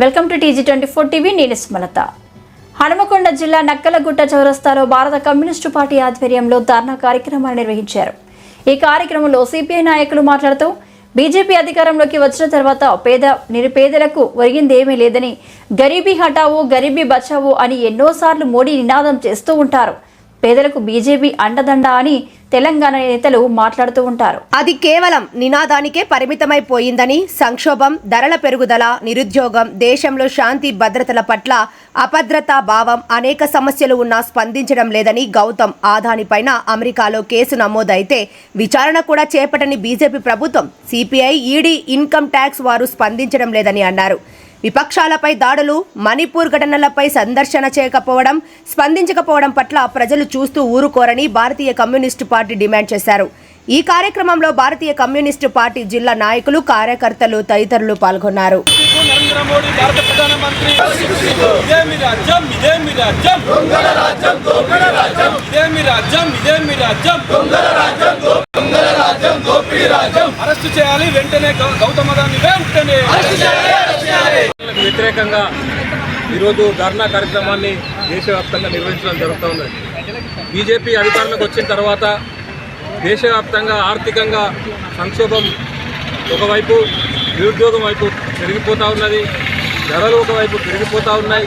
Welcome to TG twenty four TV నేను స్మలత. హనుమకొండ జిల్లా నక్కలగుట్ట చౌరస్తాలో భారత కమ్యూనిస్టు పార్టీ ఆధ్వర్యంలో ధర్నా కార్యక్రమాన్ని నిర్వహించారు. ఈ కార్యక్రమంలో సిపిఐ నాయకులు మాట్లాడుతూ బీజేపీ అధికారంలోకి వచ్చిన తర్వాత పేద నిరుపేదలకు ఒరిగిందేమీ లేదని గరీబీ హటావో గరీబీ బచావో అని ఎన్నోసార్లు మోడీ నినాదం చేస్తూ ఉంటారు. పేదలకు బీజేపీ అండదండ అని తెలంగాణ నేతలు మాట్లాడుతూ ఉంటారు. అది కేవలం నినాదానికే పరిమితమైపోయిందని సంక్షోభం ధరల పెరుగుదల నిరుద్యోగం దేశంలో శాంతి భద్రతల పట్ల అభద్రతా భావం అనేక సమస్యలు ఉన్నా స్పందించడం లేదని గౌతమ్ ఆదానిపైన అమెరికాలో కేసు నమోదైతే విచారణ కూడా చేపట్టని బీజేపీ ప్రభుత్వం సిపిఐ ఈడీ ఇన్కమ్ ట్యాక్స్ వారు స్పందించడం లేదని అన్నారు. విపక్షాలపై దాడులు మణిపూర్ ఘటనలపై సందర్శన చేయకపోవడం స్పందించకపోవడం పట్ల ప్రజలు చూస్తూ ఊరుకోరని భారతీయ కమ్యూనిస్టు పార్టీ డిమాండ్ చేశారు. ఈ కార్యక్రమంలో భారతీయ కమ్యూనిస్టు పార్టీ జిల్లా నాయకులు కార్యకర్తలు తదితరులు పాల్గొన్నారు. అరెస్ట్ చేయాలి వెంటనే గౌతమ గారిని వెంటనే. వ్యతిరేకంగా ఈరోజు ధర్నా కార్యక్రమాన్ని దేశవ్యాప్తంగా నిర్వహించడం జరుగుతూ ఉన్నది బీజేపీ అధికారంలోకి వచ్చిన తర్వాత దేశవ్యాప్తంగా ఆర్థికంగా సంక్షోభం ఒకవైపు నిరుద్యోగం వైపు పెరిగిపోతూ ఉన్నది ధరలు ఒకవైపు పెరిగిపోతూ ఉన్నాయి.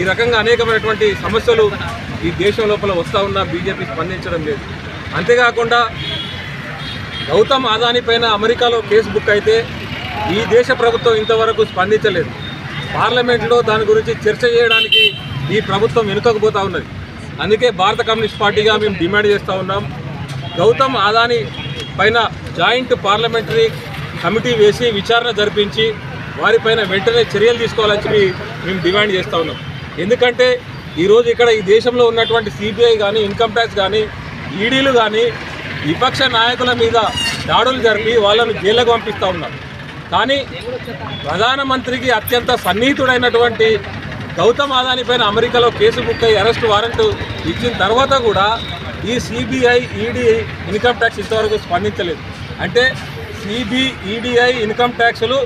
ఈ రకంగా అనేకమైనటువంటి సమస్యలు ఈ దేశం లోపల వస్తూ ఉన్నా బీజేపీ స్పందించడం లేదు. అంతేకాకుండా గౌతమ్ అదానీ పైన అమెరికాలో కేసు బుక్ అయితే ఈ దేశ ప్రభుత్వం ఇంతవరకు స్పందించలేదు. పార్లమెంట్లో దాని గురించి చర్చ చేయడానికి ఈ ప్రభుత్వం వెనుకకపోతా ఉన్నది. అందుకే భారత కమ్యూనిస్ట్ పార్టీగా మేము డిమాండ్ చేస్తూ ఉన్నాం. గౌతమ్ అదానీ పైన జాయింట్ పార్లమెంటరీ కమిటీ వేసి విచారణ జరిపించి వారిపైన వెంటనే చర్యలు తీసుకోవాలని చెప్పి మేము డిమాండ్ చేస్తూ ఉన్నాం. ఎందుకంటే ఈరోజు ఇక్కడ ఈ దేశంలో ఉన్నటువంటి సిబిఐ కానీ ఇన్కమ్ ట్యాక్స్ కానీ ఈడీలు కానీ విపక్ష నాయకుల మీద దాడులు జరిపి వాళ్ళను జైళ్ళకు పంపిస్తూ ఉన్నారు. కానీ ప్రధానమంత్రికి అత్యంత సన్నిహితుడైనటువంటి గౌతమ్ అదానీ పైన అమెరికాలో కేసు బుక్ అయ్యి అరెస్ట్ వారెంట్ ఇచ్చిన తర్వాత కూడా ఈ సిబిఐ ఈడీ ఇన్కమ్ ట్యాక్స్ ఇంతవరకు స్పందించలేదు. అంటే సిబిఈడిఐ ఇన్కమ్ ట్యాక్స్లు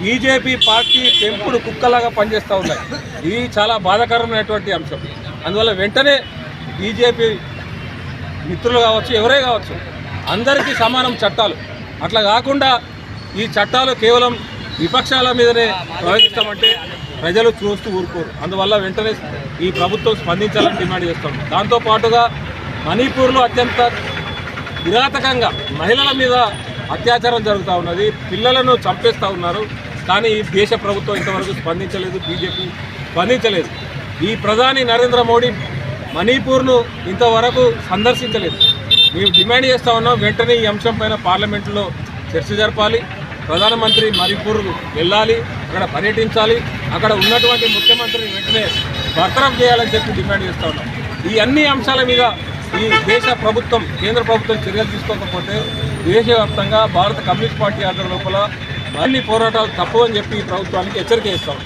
బీజేపీ పార్టీ పెంపుడు కుక్కలాగా పనిచేస్తూ ఉన్నాయి. ఇది చాలా బాధాకరమైనటువంటి అంశం. అందువల్ల వెంటనే బీజేపీ మిత్రులు కావచ్చు ఎవరే కావచ్చు అందరికీ సమానం చట్టాలు. అట్లా కాకుండా ఈ చట్టాలు కేవలం విపక్షాల మీదనే ప్రవహిస్తామంటే ప్రజలు చూస్తూ ఊరుకోరు. అందువల్ల వెంటనే ఈ ప్రభుత్వం స్పందించాలని డిమాండ్ చేస్తాం. దాంతోపాటుగా మణిపూర్లో అత్యంత కిరాతకంగా మహిళల మీద అత్యాచారం జరుగుతూ ఉన్నది. పిల్లలను చంపేస్తూ ఉన్నారు. కానీ ఈ దేశ ప్రభుత్వం ఇంతవరకు స్పందించలేదు. బీజేపీ స్పందించలేదు. ఈ ప్రధాని నరేంద్ర మోడీ మణిపూర్ను ఇంతవరకు సందర్శించలేదు. మేము డిమాండ్ చేస్తూ ఉన్నాం. వెంటనే ఈ అంశం పైన పార్లమెంట్లో చర్చ జరపాలి. ప్రధానమంత్రి మణిపూర్ వెళ్ళాలి అక్కడ పర్యటించాలి అక్కడ ఉన్నటువంటి ముఖ్యమంత్రిని వెంటనే బర్తరఫ్ చేయాలని చెప్పి డిమాండ్ చేస్తూ ఉన్నాం. ఈ అన్ని అంశాల మీద ఈ దేశ ప్రభుత్వం కేంద్ర ప్రభుత్వం చర్యలు తీసుకోకపోతే దేశవ్యాప్తంగా భారత కమ్యూనిస్ట్ పార్టీ ఆధ్వర్యం లోపల మరిన్ని పోరాటాలు తప్పవని చెప్పి ఈ ప్రభుత్వానికి హెచ్చరిక ఇస్తాం